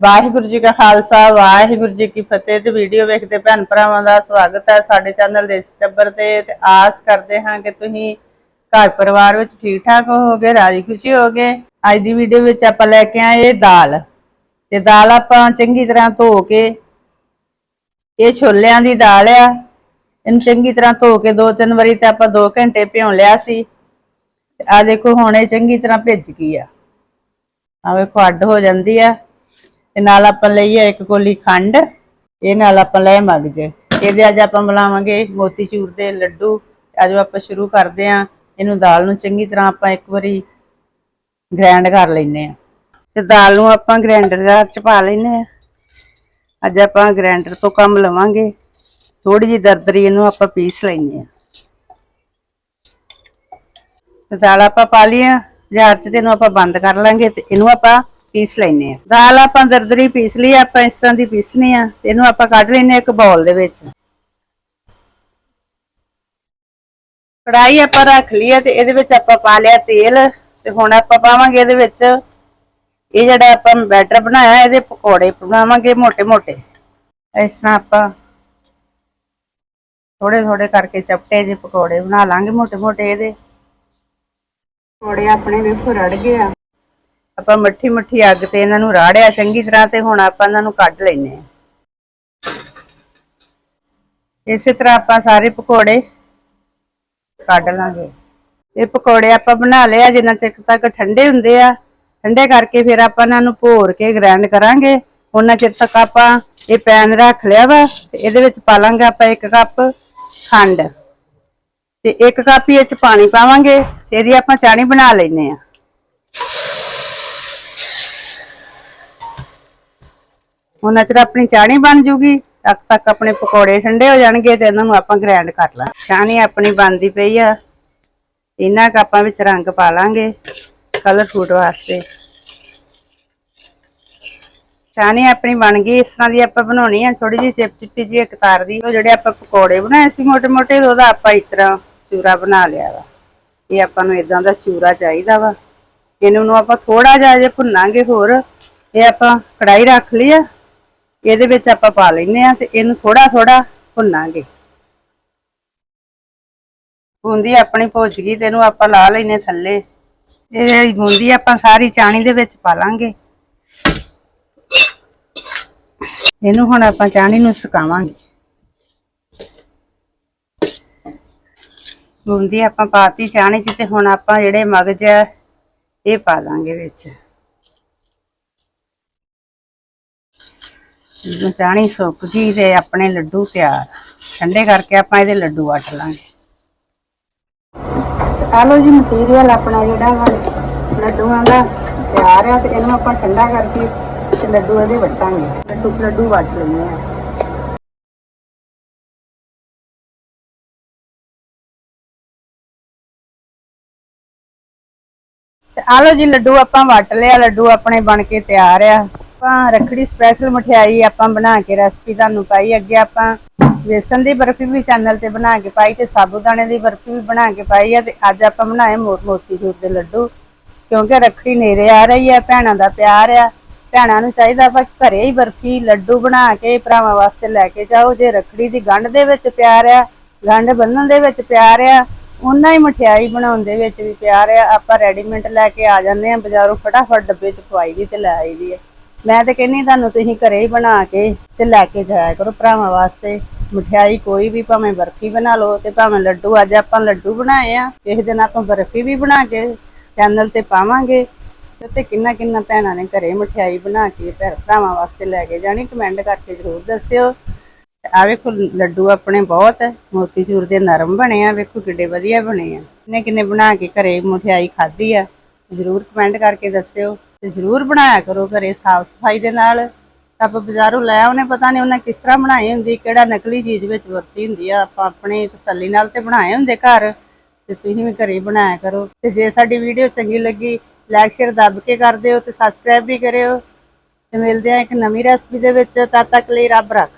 ਵਾਹਿਗੁਰੂ ਜੀ ਕਾ ਖਾਲਸਾ, ਵਾਹਿਗੁਰੂ ਜੀ ਕੀ ਫਤਿਹ। ਤੇ ਵੀਡੀਓ ਵੇਖਦੇ ਭੈਣ ਭਰਾਵਾਂ ਦਾ ਸਵਾਗਤ ਹੈ ਸਾਡੇ ਚੈਨਲ ਦੇਸੀ ਟੱਬਰ ਤੇ। ਤੇ ਆਸ ਕਰਦੇ ਹਾਂ ਕਿ ਤੁਸੀਂ ਘਰ ਪਰਿਵਾਰ ਵਿੱਚ ਠੀਕ ਠਾਕ ਹੋਗੇ ਰਾਜੀ ਖੁਸ਼ੀ ਹੋਗੇ ਅੱਜ ਦੀ ਵੀਡੀਓ ਵਿੱਚ ਆਪਾਂ ਲੈ ਕੇ ਆਏ ਦਾਲ। ਤੇ ਦਾਲ ਆਪਾਂ ਚੰਗੀ ਤਰ੍ਹਾਂ ਧੋ ਕੇ, ਇਹ ਛੋਲਿਆਂ ਦੀ ਦਾਲ ਆ। ਇਹਨੂੰ ਚੰਗੀ ਤਰ੍ਹਾਂ ਧੋ ਕੇ ਦੋ ਤਿੰਨ ਵਾਰੀ ਤੇ ਆਪਾਂ 2 ਘੰਟੇ ਭਿਉਂ ਲਿਆ ਸੀ। ਆ ਦੇਖੋ, ਹੁਣ ਇਹ ਚੰਗੀ ਤਰ੍ਹਾਂ ਭਿੱਜ ਗਈ ਆ। ਆ ਵੇਖੋ, ਅੱਡ ਹੋ ਜਾਂਦੀ ਆ। ਤੇ ਨਾਲ ਆਪਾਂ ਲਈਏ ਇੱਕ ਕੋਲੀ ਖੰਡ, ਇਹ ਨਾਲ ਆਪਾਂ ਲੈ ਮਗਜ। ਇਹਦੇ ਅੱਜ ਆਪਾਂ ਬਣਾਵਾਂਗੇ ਮੋਤੀਚੂਰ ਦੇ ਲੱਡੂ। ਅੱਜ ਆਪਾਂ ਸ਼ੁਰੂ ਕਰਦੇ ਆਂ। ਇਹਨੂੰ ਦਾਲ ਨੂੰ ਚੰਗੀ ਤਰ੍ਹਾਂ ਆਪਾਂ ਇੱਕ ਵਾਰੀ ਗ੍ਰਾਈਂਡ ਕਰ ਲੈਨੇ ਆ। ਤੇ ਦਾਲ ਨੂੰ ਆਪਾਂ ਗ੍ਰਾਈਂਡਰ ਚ ਪਾ ਲੈਨੇ ਆ। ਅੱਜ ਆਪਾਂ ਗ੍ਰਾਈਂਡਰ ਤੋਂ ਕੰਮ ਲਵਾਂਗੇ। ਥੋੜੀ ਜਿਹੀ ਦਰਦਰੀ ਇਹਨੂੰ ਆਪਾਂ ਪੀਸ ਲੈਨੇ ਆ। ਤੇ ਦਾਲ ਆਪਾਂ ਪਾ ਲਿਆ ਜਾਰ ਚ ਤੇ ਇਹਨੂੰ ਆਪਾਂ ਬੰਦ ਕਰ ਲਾਂਗੇ ਤੇ ਇਹਨੂੰ ਆਪਾਂ ਪੀਸ ਲੈਨੇ ਆ। ਦਾਲ ਆਪਾਂ ਦਰਦਰੀ ਪੀਸ ਲਈ, ਆਪਾਂ ਇਸ ਤਰ੍ਹਾਂ ਦੀ ਪੀਸਣੀ ਆ। ਇਹਨੂੰ ਆਪਾਂ ਕੱਢ ਲੈਨੇ ਇੱਕ ਬਾਉਲ ਦੇ ਵਿੱਚ। ਕੜਾਈ ਆਪਾਂ ਰੱਖ ਲਈ ਆ ਤੇ ਇਹਦੇ ਵਿੱਚ ਆਪਾਂ ਪਾ ਲਿਆ ਤੇਲ ਤੇ ਹੁਣ ਆਪਾਂ ਪਾਵਾਂਗੇ ਇਹਦੇ ਵਿੱਚ ਇਹ ਜਿਹੜਾ ਆਪਾਂ ਬੈਟਰ ਬਣਾਇਆ, ਇਹਦੇ ਪਕੌੜੇ ਬਣਾਵਾਂਗੇ ਮੋਟੇ ਮੋਟੇ ਇਸ ਤਰ੍ਹਾਂ ਆਪਾਂ ਥੋੜੇ ਥੋੜੇ ਕਰਕੇ ਚਪਟੇ ਜਿਹੇ ਪਕੌੜੇ ਬਣਾ ਲਾਂਗੇ ਮੋਟੇ ਮੋਟੇ ਇਹਦੇ। ਪਕੌੜੇ ਆਪਣੇ ਵੇਖੋ ਰੜ ਗਏ ਆ। ਆਪਾਂ ਮੱਠੀ ਮੱਠੀ ਅੱਗ ਤੇ ਇਹਨਾਂ ਨੂੰ ਰਾੜਿਆ ਚੰਗੀ ਤਰ੍ਹਾਂ ਤੇ ਹੁਣ ਆਪਾਂ ਇਹਨਾਂ ਨੂੰ ਕੱਢ ਲੈਨੇ ਆ ਇਸੇ ਤਰ੍ਹਾਂ ਆਪਾਂ ਸਾਰੇ ਪਕੌੜੇ ਕੱਢ ਲਾਂਗੇ। ਇਹ ਪਕੌੜੇ ਆਪਾਂ ਬਣਾ ਲਿਆ ਜਿੰਨਾ ਚਿਰ ਤੱਕ ਠੰਡੇ ਹੁੰਦੇ ਆ। ਠੰਡੇ ਕਰਕੇ ਫਿਰ ਆਪਾਂ ਇਹਨਾਂ ਨੂੰ ਭੋਰ ਕੇ ਗ੍ਰਾਈਂਡ ਕਰਾਂਗੇ। ਉਹਨਾਂ ਚਿਰ ਤੱਕ ਆਪਾਂ ਇਹ ਪੈਨ ਰੱਖ ਲਿਆ ਵਾ ਤੇ ਇਹਦੇ ਵਿੱਚ ਪਾ ਲਾਂਗੇ ਆਪਾਂ ਇੱਕ ਕੱਪ ਖੰਡ। ਤੇ ਇੱਕ ਕੱਪ ਹੀ ਇਹ ਚ ਪਾਣੀ ਪਾਵਾਂਗੇ ਤੇ ਇਹਦੀ ਆਪਾਂ ਚਾਣੀ ਬਣਾ ਲੈਨੇ ਆ ਉਹਨਾਂ ਚਿਰ ਆਪਣੀ ਚਾਹਣੀ ਬਣ ਜੂਗੀ, ਤੱਕ ਤੱਕ ਆਪਣੇ ਪਕੌੜੇ ਠੰਡੇ ਹੋ ਜਾਣਗੇ ਤੇ ਇਹਨਾਂ ਨੂੰ ਆਪਾਂ ਗ੍ਰੈਂਡ ਕਰ ਲਾਂ। ਚਾਹਣੀ ਆਪਣੀ ਬਣਦੀ ਪਈ ਆ। ਇਹਨਾਂ ਕੱਪਾਂ ਵਿੱਚ ਰੰਗ ਪਾ ਲਾਂਗੇ ਕਲਰ ਫੂਡ ਵਾਸਤੇ। ਚਾਹਣੀ ਆਪਣੀ ਬਣ ਗਈ, ਇਸ ਤਰ੍ਹਾਂ ਦੀ ਆਪਾਂ ਬਣਾਉਣੀ ਆ। ਥੋੜੀ ਜਿਹੀ ਚਿਪਚਿਪੀ ਜੀ ਇੱਕ ਤਾਰ ਦੀ, ਉਹ ਜਿਹੜੇ ਆਪਾਂ ਪਕੌੜੇ ਬਣਾਏ ਸੀ ਮੋਟੇ-ਮੋਟੇ ਉਹਦਾ ਆਪਾਂ ਇਸ ਤਰ੍ਹਾਂ ਚੂਰਾ ਬਣਾ ਲਿਆ ਵਾ। ਇਹ ਆਪਾਂ ਨੂੰ ਇਦਾਂ ਦਾ ਚੂਰਾ ਚਾਹੀਦਾ ਵਾ। ਇਹਨੂੰ ਆਪਾਂ ਥੋੜਾ ਜਿਹਾ ਜੇ ਭੁੰਨਾਂਗੇ ਹੋਰ, ਇਹ ਆਪਾਂ ਕੜਾਈ ਰੱਖ ਲਈ ਆ। ਇਹਦੇ ਵਿੱਚ ਆਪਾਂ ਪਾ ਲੈਨੇ ਆ ਤੇ ਇਹਨੂੰ ਥੋੜਾ ਥੋੜਾ ਭੁੰਨਾਂਗੇ। ਬੂੰਦੀ ਆਪਣੀ ਭੁੱਜ ਗਈ ਤੇ ਇਹਨੂੰ ਆਪਾਂ ਲਾ ਲੈਨੇ ਥੱਲੇ। ਇਹ ਬੂੰਦੀ ਆਪਾਂ ਸਾਰੀ ਚਾਣੀ ਦੇ ਵਿੱਚ ਪਾ ਲਾਂਗੇ। ਇਹਨੂੰ ਹੁਣ ਆਪਾਂ ਚਾਣੀ ਨੂੰ ਸੁਕਾਵਾਂਗੇ। ਬੂੰਦੀ ਆਪਾਂ ਪਾਤੀ ਚਾਣੀ ਚ ਤੇ ਹੁਣ ਆਪਾਂ ਜਿਹੜੇ ਮਗਜ ਆ, ਇਹ ਪਾ ਲਾਂਗੇ ਵਿੱਚ। ਜਦੋਂ ਚਾਣੀ ਸੁੱਕ ਗਈ ਤੇ ਆਪਣੇ ਲੱਡੂ ਤਿਆਰ। ਠੰਡੇ ਕਰਕੇ ਆਪਾਂ ਇਹਦੇ ਲੱਡੂ ਵੱਟ ਲਾਂਗੇ। ਆ ਲੋ ਜੀ ਮਟੀਰੀਅਲ ਆਪਣਾ ਜਿਹੜਾ ਵਾ ਲੱਡੂਆਂ ਦਾ ਤਿਆਰ ਆ ਤੇ ਇਹਨੂੰ ਆਪਾਂ ਠੰਡਾ ਕਰਕੇ ਤੇ ਲੱਡੂ ਇਹਦੇ ਵੱਟਾਂਗੇ। ਲੱਡੂ ਲੱਡੂ ਵੱਟ ਲੈਣੇ ਆ। ਆ ਲੋ ਜੀ ਲੱਡੂ ਆਪਾਂ ਵੱਟ ਲਿਆ ਲੱਡੂ ਆਪਣੇ ਬਣ ਕੇ ਤਿਆਰ ਆ। ਆਪਾਂ ਰੱਖੜੀ ਸਪੈਸ਼ਲ ਮਠਿਆਈ ਆਪਾਂ ਬਣਾ ਕੇ ਰੈਸਪੀ ਤੁਹਾਨੂੰ ਪਾਈ। ਅੱਗੇ ਆਪਾਂ ਵੇਸਣ ਦੀ ਬਰਫੀ ਵੀ ਚੈਨਲ ਤੇ ਬਣਾ ਕੇ ਪਾਈ ਤੇ ਸਾਬੂਦਾਣੇ ਦੀ ਬਰਫੀ ਵੀ ਬਣਾ ਕੇ ਪਾਈ ਆ ਤੇ ਅੱਜ ਆਪਾਂ ਬਣਾਏ ਮੋ- ਮੋਤੀਚੂਰ ਦੇ ਲੱਡੂ। ਕਿਉਂਕਿ ਰੱਖੜੀ ਨੇੜੇ ਆ ਰਹੀ ਹੈ ਭੈਣਾਂ ਦਾ ਪਿਆਰ ਆ। ਭੈਣਾਂ ਨੂੰ ਚਾਹੀਦਾ ਵਾ ਘਰੇ ਹੀ ਬਰਫੀ, ਲੱਡੂ ਬਣਾ ਕੇ ਭਰਾਵਾਂ ਵਾਸਤੇ ਲੈ ਕੇ ਜਾਓ। ਜੇ ਰੱਖੜੀ ਦੀ ਗੰਢ ਦੇ ਵਿੱਚ ਪਿਆਰ ਆ, ਗੰਢ ਬੰਨਣ ਦੇ ਵਿੱਚ ਪਿਆਰ ਆ ਉਹਨਾਂ ਹੀ ਮਠਿਆਈ ਬਣਾਉਣ ਦੇ ਵਿੱਚ ਵੀ ਪਿਆਰ ਆ। ਆਪਾਂ ਰੈਡੀਮੇਡ ਲੈ ਕੇ ਆ ਜਾਂਦੇ ਆ, ਬਾਜ਼ਾਰੋਂ ਫਟਾਫਟ ਡੱਬੇ 'ਚ ਪਵਾਈ ਦੀ ਤੇ ਲੈ ਆਈ ਆਈਦੀ ਆ। ਮੈਂ ਤੇ ਕਹਿੰਨੀ ਤੁਹਾਨੂੰ ਤੁਸੀਂ ਘਰੇ ਹੀ ਬਣਾ ਕੇ ਤੇ ਲੈ ਕੇ ਜਾਇਆ ਕਰੋ ਭਰਾਵਾਂ ਵਾਸਤੇ। ਮਠਿਆਈ ਕੋਈ ਵੀ ਭਾਵੇਂ ਬਰਫੀ ਬਣਾ ਲਓ ਤੇ ਭਾਵੇਂ ਲੱਡੂ, ਅੱਜ ਆਪਾਂ ਲੱਡੂ ਬਣਾਏ ਆ, ਕਿਸੇ ਦਿਨ ਆਪਾਂ ਬਰਫੀ ਵੀ ਬਣਾ ਕੇ ਚੈਨਲ ਤੇ ਪਾਵਾਂਗੇ। ਤੇ ਕਿੰਨਾ ਕਿੰਨਾ ਭੈਣਾਂ ਨੇ ਘਰੇ ਮਠਿਆਈ ਬਣਾ ਕੇ ਭੈਣ ਭਰਾਵਾਂ ਵਾਸਤੇ ਲੈ ਕੇ ਜਾਣੀ ਕਮੈਂਟ ਕਰਕੇ ਜ਼ਰੂਰ ਦੱਸਿਓ। ਤੇ ਆ ਵੇਖੋ, ਲੱਡੂ ਆਪਣੇ ਬਹੁਤ ਮੋਤੀਚੂਰ ਦੇ ਨਰਮ ਬਣੇ ਆ, ਵੇਖੋ ਕਿੱਡੇ ਵਧੀਆ ਬਣੇ ਆ। ਕਿੰਨੇ ਕਿੰਨੇ ਬਣਾ ਕੇ ਘਰੇ ਮਠਿਆਈ ਖਾਧੀ ਆ, ਜ਼ਰੂਰ ਕਮੈਂਟ ਕਰਕੇ ਦੱਸਿਓ। ਤੇ ਜ਼ਰੂਰ ਬਣਾਇਆ ਕਰੋ ਘਰੇ ਸਾਫ਼ ਸਫ਼ਾਈ ਦੇ ਨਾਲ। ਆਪਾਂ ਬਾਜ਼ਾਰੋਂ ਲੈ ਆਉਨੇ ਪਤਾ ਨਹੀਂ ਉਹਨਾਂ ਕਿਸ ਤਰ੍ਹਾਂ ਬਣਾਈ ਹੁੰਦੀ, ਕਿਹੜਾ ਨਕਲੀ ਚੀਜ਼ ਵਿੱਚ ਵਰਤੀ ਹੁੰਦੀ ਆ। ਆਪਾਂ ਆਪਣੀ ਤਸੱਲੀ ਨਾਲ ਤੇ ਬਣਾਏ ਹੁੰਦੇ ਘਰ, ਤੇ ਤੁਸੀਂ ਵੀ ਘਰੇ ਬਣਾਇਆ ਕਰੋ। ਤੇ ਜੇ ਸਾਡੀ ਵੀਡੀਓ ਚੰਗੀ ਲੱਗੀ ਲਾਈਕ ਸ਼ੇਅਰ ਦੱਬ ਕੇ ਕਰ ਦਿਓ ਤੇ ਸਬਸਕ੍ਰਾਈਬ ਵੀ ਕਰਿਓ। ਤੇ ਮਿਲਦੇ ਆ ਇੱਕ ਨਵੀਂ ਰੈਸਪੀ ਦੇ ਵਿੱਚ। ਤਦ ਤੱਕ ਲਈ ਰੱਬ ਰੱਖ।